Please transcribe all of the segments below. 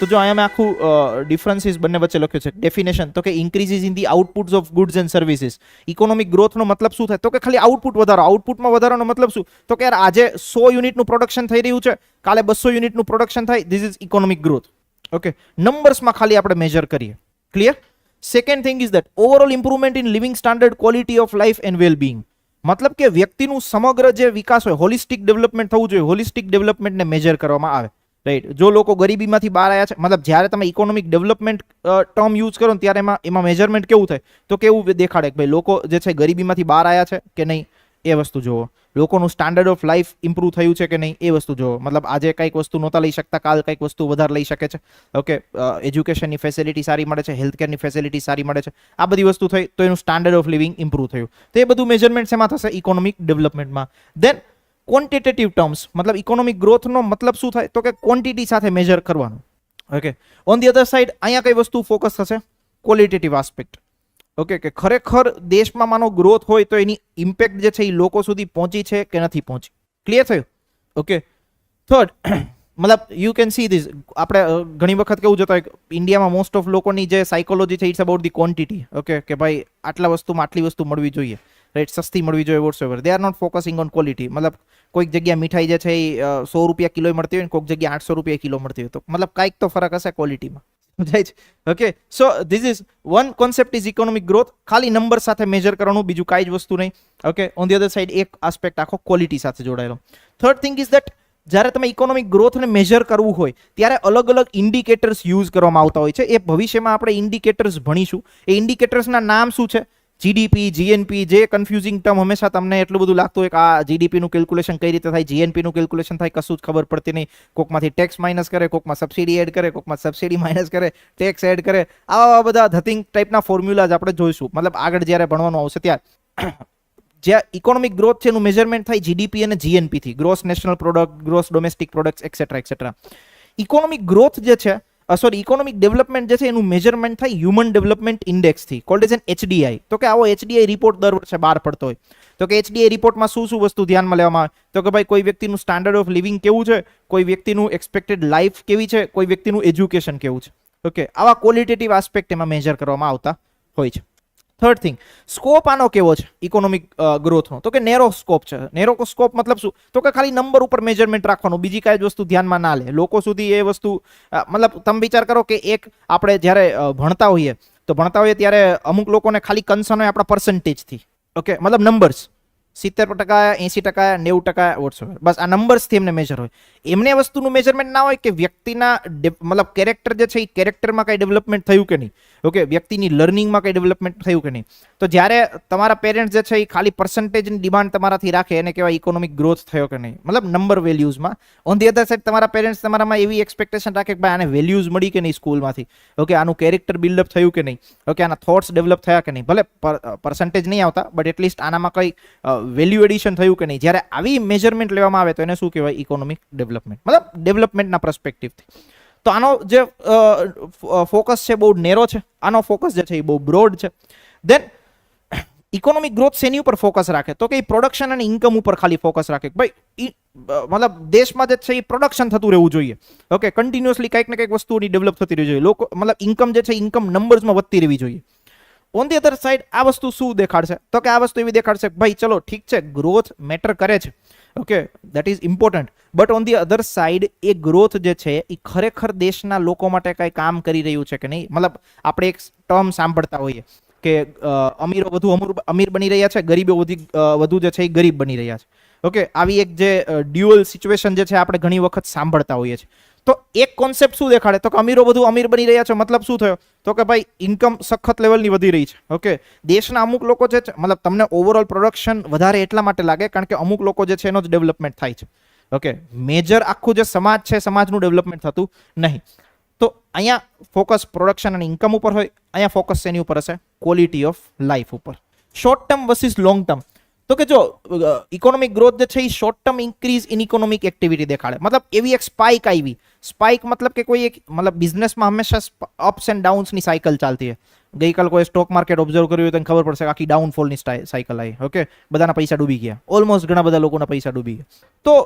તો જો અહીંયા મેં આખું ડિફરન્સીસ બંને વચ્ચે લખ્યું છે. ડેફિનેશન તો કે increases in the outputs of goods and services economic ગ્રોથનો મતલબ શું થાય? તો કે ખાલી આઉટપુટ વધારો. આઉટપુટમાં વધારાનો મતલબ શું? તો કે યાર આજે સો યુનિટનું પ્રોડક્શન થઈ રહ્યું છે, કાલે બસો યુનિટનું પ્રોડક્શન થાય this is economic growth okay નંબર્સમાં ખાલી આપણે મેજર કરીએ. Clear second thing is that overall improvement in living standard quality of life and well being મતલબ કે વ્યક્તિનું સમગ્ર જે વિકાસ હોય હોલિસ્ટિક ડેવલપમેન્ટ થવું જોઈએ. હોલિસ્ટિક ડેવલપમેન્ટને મેજર કરવામાં આવે. રાઈટ જો લોકો ગરીબીમાંથી બહાર આવ્યા છે, મતલબ જ્યારે તમે ઇકોનોમિક ડેવલપમેન્ટ ટર્મ યુઝ કરો ને ત્યારે એમાં એમાં મેજરમેન્ટ કેવું થાય? તો કેવું દેખાડે કે ભાઈ લોકો જે છે ગરીબીમાંથી બહાર આવ્યા છે કે નહીં, એ વસ્તુ જુઓ લોકોનું સ્ટાન્ડર્ડ ઓફ લાઈફ ઇમ્પ્રૂવ થયું છે કે નહીં, એ વસ્તુ જુઓ મતલબ આજે કંઈક વસ્તુ નહોતા લઈ શકતા, કાલ કંઈક વસ્તુ વધારે લઈ શકે છે. ઓકે એજ્યુકેશનની ફેસિલિટી સારી મળે છે હેલ્થકેરની ફેસિલિટી સારી મળે છે. આ બધી વસ્તુ થઈ તો એનું સ્ટાન્ડર્ડ ઓફ લિવિંગ ઇમ્પ્રૂવ થયું. તો એ બધું મેજરમેન્ટ શેમાં થશે? ઇકોનોમિક ડેવલપમેન્ટમાં દેન ક્વોન્ટિટેટિવ ટર્મ્સ મતલબ ઇકોનોમિક ગ્રોથનો મતલબ શું થાય? તો કે ક્વોન્ટિટી સાથે મેજર કરવાનું. Okay on the other side અહીંયા કઈ વસ્તુ ફોકસ થશે? ક્વોલિટેટિવ આસ્પેક્ટ ઓકે કે ખરેખર દેશમાં માનો ગ્રોથ હોય તો એની ઇમ્પેક્ટ જે છે એ લોકો સુધી પહોંચી છે કે નથી પહોંચી? ક્લિયર થયું? ઓકે થર્ડ મતલબ યુ કેન સી ધીસ આપણે ઘણી વખત કેવું જતા હોય ઇન્ડિયામાં મોસ્ટ ઓફ લોકોની જે સાયકોલોજી છે it's about the quantity okay કે ભાઈ આટલા વસ્તુમાં આટલી વસ્તુ મળવી જોઈએ. રાઈટ સસ્તી મળવી જોઈએ what's ever they are not focusing on quality મતલબ કોઈક જગ્યા મીઠાઈ જે છે એ સો રૂપિયા કિલો મળતી હોય ને કોઈક જગ્યા આઠસો રૂપિયા કિલો મળતી હોય તો મતલબ કાંઈક તો ફરક હશે ક્વોલિટીમાં સમજાય છે? Okay so this is one concept is economic growth ખાલી નંબર સાથે મેજર કરવાનું, બીજું કાંઈ જ વસ્તુ નહીં. Okay on the other side એક આસ્પેક્ટ આખો ક્વોલિટી સાથે જોડાયેલો. થર્ડ થિંગ ઇઝ દેટ જ્યારે તમે ઇકોનોમિક ગ્રોથને મેજર કરવું હોય, ત્યારે અલગ અલગ ઇન્ડિકેટર્સ યુઝ કરવામાં આવતા હોય છે. એ ભવિષ્યમાં આપણે ઇન્ડિકેટર્સ ભણીશું. એ ઇન્ડિકેટર્સના નામ શું છે? જીડીપી જીએનપી જે કન્ફ્યુઝિંગ ટર્મ હંમેશા તમને એટલું બધું લાગતું હોય કે આ જીડીપીનું કેલ્ક્યુલેશન કઈ રીતે થાય જીએનપીનું કેલ્ક્યુલેશન થાય, કશું જ ખબર પડતી નહીં. કોકમાંથી ટેક્સ માઇનસ કરે, કોકમાં સબસિડી એડ કરે, કોકમાં સબસિડી માઇનસ કરે ટેક્સ એડ કરે. આવા બધા ધતિંગ ટાઈપના ફોર્મ્યુલાઝ આપણે જોઈશું. મતલબ આગળ જ્યારે ભણવાનું આવશે ત્યારે. જ્યાં ઇકોનોમિક ગ્રોથ છે એનું મેજરમેન્ટ થાય જીડીપી અને જીએનપીથી gross national product gross domestic product etcetera etcetera economic growth જે છે સોરી ઇકોનોમિક ડેવલપમેન્ટ જે છે એનું મેજરમેન્ટ થાય હ્યુમન ડેવલપમેન્ટ ઇન્ડેક્સથી કોલ્ડ એઝ એન એચડીઆઈ તો કે આવો એચડીઆઈ રિપોર્ટ દર વર્ષે બહાર પડતો હોય. તો કે એચડીઆઈ રિપોર્ટમાં શું શું વસ્તુ ધ્યાનમાં લેવામાં આવે? તો કે ભાઈ કોઈ વ્યક્તિનું સ્ટાન્ડર્ડ ઓફ લિવિંગ કેવું છે? કોઈ વ્યક્તિનું એક્સપેક્ટેડ લાઈફ કેવી છે? કોઈ વ્યક્તિનું એજ્યુકેશન કેવું છે? ઓકે આવા ક્વોલિટેટિવ આસ્પેક્ટ એમાં મેજર કરવામાં આવતા હોય છે. થર્ડ થિંગ સ્કોપ આનો કેવો છે? ઇકોનોમિક ગ્રોથનો તો કે નેરો સ્કોપ છે. નેરો સ્કોપ મતલબ શું? તો કે ખાલી નંબર ઉપર મેજરમેન્ટ રાખવાનું. બીજી કાંઈ જ વસ્તુ ધ્યાનમાં ના લે. લોકો સુધી એ વસ્તુ મતલબ તમે વિચાર કરો કે એક આપણે જ્યારે ભણતા હોઈએ, તો ભણતા હોઈએ ત્યારે અમુક લોકોને ખાલી કન્સર્ન હોય આપણા પર્સન્ટેજથી ઓકે મતલબ નંબર્સ સિત્તેર ટકા એંસી ટકા, નેવું ટકા વોટ્સએવર બસ આ નંબર્સથી એમને મેજર હોય. એમને વસ્તુનું મેજરમેન્ટ ના હોય કે વ્યક્તિના મતલબ કેરેક્ટર જે છે એ કેરેક્ટરમાં કાંઈ ડેવલપમેન્ટ થયું કે નહીં? ઓકે વ્યક્તિની લર્નિંગમાં કંઈ ડેવલપમેન્ટ થયું કે નહીં? તો જ્યારે તમારા પેરેન્ટ્સ જે છે એ ખાલી પર્સન્ટેજની ડિમાન્ડ તમારાથી રાખે, એને કહેવાય ઇકોનોમિક ગ્રોથ થયો કે નહીં? મતલબ નંબર વેલ્યુઝમાં ઓન ધી અધર સાઈડ તમારા પેરેન્ટ્સ તમારામાં એવી એક્સપેક્ટેશન રાખે કે ભાઈ આને વેલ્યુઝ મળી કે નહીં સ્કૂલમાંથી? ઓકે આનું કેરેક્ટર બિલ્ડઅપ થયું કે નહીં? ઓકે આના થોટ્સ ડેવલપ થયા કે નહીં? ભલે પર્સન્ટેજ નહીં આવતા બટ એટલીસ્ટ આનામાં કઈ વેલ્યુ એડિશન થયું કે નહીં? જ્યારે આવી મેજરમેન્ટ લેવામાં આવે તો એને શું કહેવાય? ઇકોનોમિક ડેવલપમેન્ટ મતલબ ડેવલપમેન્ટના પર્સપેક્ટિવથી તો આનો જે ફોકસ છે બહુ નેરો છે. આનો ફોકસ જે છે એ બહુ બ્રોડ છે. દેન ઇકોનોમિક ગ્રોથ શેની ઉપર ફોકસ રાખે? તો કે પ્રોડક્શન અને ઇન્કમ ઉપર ખાલી ફોકસ રાખે ભાઈ મતલબ દેશમાં જે છે એ પ્રોડક્શન થતું રહેવું જોઈએ. ઓકે કન્ટિન્યુઅસલી કંઈક ને કંઈક વસ્તુઓની ડેવલપ થતી રહેવી જોઈએ. લોકો, મતલબ ઇન્કમ જે છે ઇન્કમ નંબર્સમાં વધતી રહેવી જોઈએ. ઓન ધી અધર સાઈડ આ વસ્તુ શું દેખાડશે? તો કે આ વસ્તુ એવી દેખાડશે, ભાઈ, ચલો, ઠીક છે ગ્રોથ મેટર કરે છે. Okay that is important but on the other side A growth જે છે, એ ખરેખર દેશના લોકો માટે કંઈ કામ કરી રહ્યું છે કે નહીં? મતલબ, આપણે એક ટર્મ સાંભળતા હોઈએ કે અમીરો વધુ અમૂર, અમીર બની રહ્યા છે, ગરીબો વધી વધુ જે છે, એ ગરીબ બની રહ્યા છે. ઓકે આવી એક જે ડ્યુઅલ સિચ્યુએશન જે છે, આપણે ઘણી વખત સાંભળતા હોઈએ છીએ. તો એક કોન્સેપ્ટ શું દેખાડે? તો કે અમીરો બધું અમીર બની રહ્યા છે. મતલબ શું થયો? તો કે ભાઈ ઇન્કમ સખત લેવલની વધી રહી છે. ઓકે દેશના અમુક લોકો જે છે, મતલબ તમને ઓવરઓલ પ્રોડક્શન વધારે એટલા માટે લાગે કારણ કે અમુક લોકો જે છે, એનો જ ડેવલપમેન્ટ થાય છે. ઓકે મેજર આખું જે સમાજ છે, સમાજનું ડેવલપમેન્ટ થતું નહીં. તો અહીંયા ફોકસ પ્રોડક્શન અને ઇન્કમ ઉપર હોય. અહીંયા ફોકસ એની ઉપર હશે? ક્વોલિટી ઓફ લાઈફ ઉપર. Short term versus long term તો કે જો ઇકોનોમિક ગ્રોથ જે છે એ short term increase in economic activity દેખાડે મતલબ એવી એક સ્પાઇક આવી સ્પાઇક મતલબ કે કોઈ એક મતલબ બિઝનેસમાં હંમેશા અપ્સ એન્ડ ડાઉન્સની સાયકલ ચાલતી હોય ગઈકાલ કોઈ સ્ટોક માર્કેટ ઓબ્ઝર્વ કર્યું હોય તો એને ખબર પડશે કે આખી ડાઉનફોલની સાયકલ આવી ઓકે બધાના પૈસા ડૂબી ગયા ઓલમોસ્ટ ઘણા બધા લોકોના પૈસા ડૂબી ગયા તો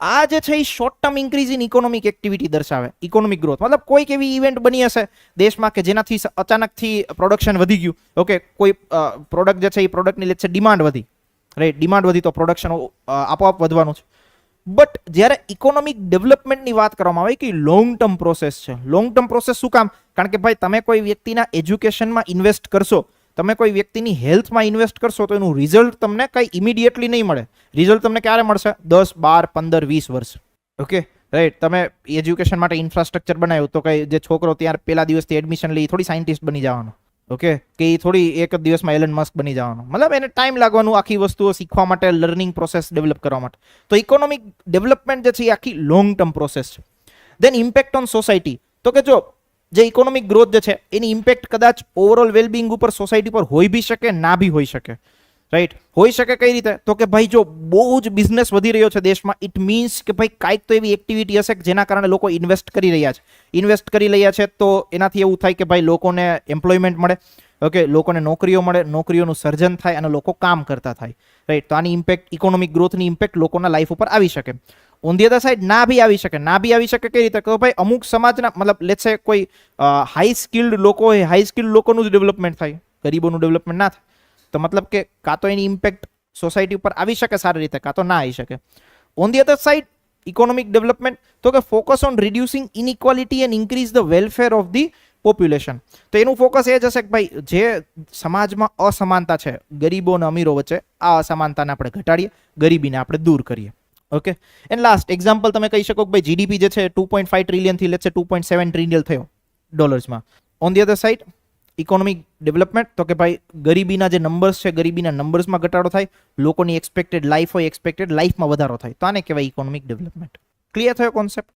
આ જે છે એ short term increase in economic activity દર્શાવે ઇકોનોમિક ગ્રોથ મતલબ કોઈક એવી ઇવેન્ટ બની હશે દેશમાં કે જેનાથી સ- અચાનકથી પ્રોડક્શન વધી ગયું ઓકે કોઈ પ્રોડક્ટ જે છે એ પ્રોડક્ટની લેટ છે ડિમાન્ડ વધી રાઈટ ડિમાન્ડ વધી તો પ્રોડક્શન આપોઆપ વધવાનું છે. બટ જ્યારે ઇકોનોમિક ડેવલપમેન્ટની વાત કરવામાં આવે કે લોંગ ટર્મ પ્રોસેસ છે લોંગ ટર્મ પ્રોસેસ શું કામ? કારણ કે ભાઈ, તમે કોઈ વ્યક્તિના એજ્યુકેશનમાં ઇન્વેસ્ટ કરશો, તમે કોઈ વ્યક્તિની હેલ્થમાં ઇન્વેસ્ટ કરશો, તો એનું રિઝલ્ટ તમને કંઈ ઇમિડિયેટલી નહીં મળે. રિઝલ્ટ તમને ક્યારે મળશે? દસ, બાર, પંદર, વીસ વર્ષ. ઓકે રાઈટ તમે એજ્યુકેશન માટે ઇન્ફ્રાસ્ટ્રક્ચર બનાવ્યું, તો કઈ જે છોકરો ત્યાં પહેલા દિવસથી એડમિશન લઈ થોડી સાયન્ટિસ્ટ બની જવાનો. ઓકે? કે એ થોડી એક જ દિવસમાં એલન મસ્ક બની જવાનો. મતલબ એને ટાઈમ લાગવાનું આખી વસ્તુઓ શીખવા માટે લર્નિંગ પ્રોસેસ ડેવલપ કરવા માટે. તો ઇકોનોમિક ડેવલપમેન્ટ જે છે એ આખી લોંગ ટર્મ પ્રોસેસ છે. દેન ઇમ્પેક્ટ ઓન સોસાયટી તો કે જો, જે ઇકોનોમિક ગ્રોથ જે છે, એની ઇમ્પેક્ટ કદાચ ઓવરઓલ વેલબિંગ ઉપર સોસાયટી પર હોઈ બી શકે, ના બી હોઈ શકે. રાઈટ હોઈ શકે કઈ રીતે? તો કે ભાઈ જો બહુ જ બિઝનેસ વધી રહ્યો છે દેશમાં ઇટ મીન્સ કે ભાઈ કાંઈક તો એવી એક્ટિવિટી હશે કે જેના કારણે લોકો ઇન્વેસ્ટ કરી રહ્યા છે. ઇન્વેસ્ટ કરી રહ્યા છે તો એનાથી એવું થાય કે ભાઈ લોકોને એમ્પ્લોયમેન્ટ મળે ઓકે લોકોને નોકરીઓ મળે, નોકરીઓનું સર્જન થાય અને લોકો કામ કરતા થાય. રાઈટ તો આની ઇમ્પેક્ટ ઇકોનોમિક ગ્રોથની ઇમ્પેક્ટ લોકોના લાઈફ ઉપર આવી શકે. ઓન ધી અધર સાઈડ ના બી આવી શકે. ના બી આવી શકે કઈ રીતે? કહો ભાઈ અમુક સમાજના, મતલબ લેટ્સ સે કોઈ હાઈ સ્કિલ્ડ લોકો હોય હાઈ સ્કિલ્ડ લોકોનું જ ડેવલપમેન્ટ થાય. ગરીબોનું ડેવલપમેન્ટ ના થાય. તો મતલબ કે કાં તો એની ઇમ્પેક્ટ સોસાયટી ઉપર આવી શકે સારી રીતે, કાં તો ના આવી શકે. On the other side economic development તો કે focus on reducing inequality and increase the welfare of the population તો એનું ફોકસ એ જ હશે કે ભાઈ, જે સમાજમાં અસમાનતા છે, ગરીબો અને અમીરો વચ્ચે, આ અસમાનતાને આપણે ઘટાડીએ, ગરીબીને આપણે દૂર કરીએ. ઓકે એન્ડ લાસ્ટ એક્ઝામ્પલ તમે કહી શકો કે ભાઈ જીડીપી જે છે ટુ પોઈન્ટ ફાઈવ ટ્રિલિયનથી લેટ છે ટુ પોઈન્ટ સેવન ટ્રિલિયન થયો ડોલર્સમાં on the other side economic development તો કે ભાઈ ગરીબીના જે નંબર્સ છે, ગરીબીના નંબર્સમાં ઘટાડો થાય, લોકોની એક્સપેક્ટેડ લાઈફ હોય એક્સપેક્ટેડ લાઈફમાં વધારો થાય. તો આને કહેવાય ઇકોનોમિક ડેવલપમેન્ટ ક્લિયર થયો કોન્સેપ્ટ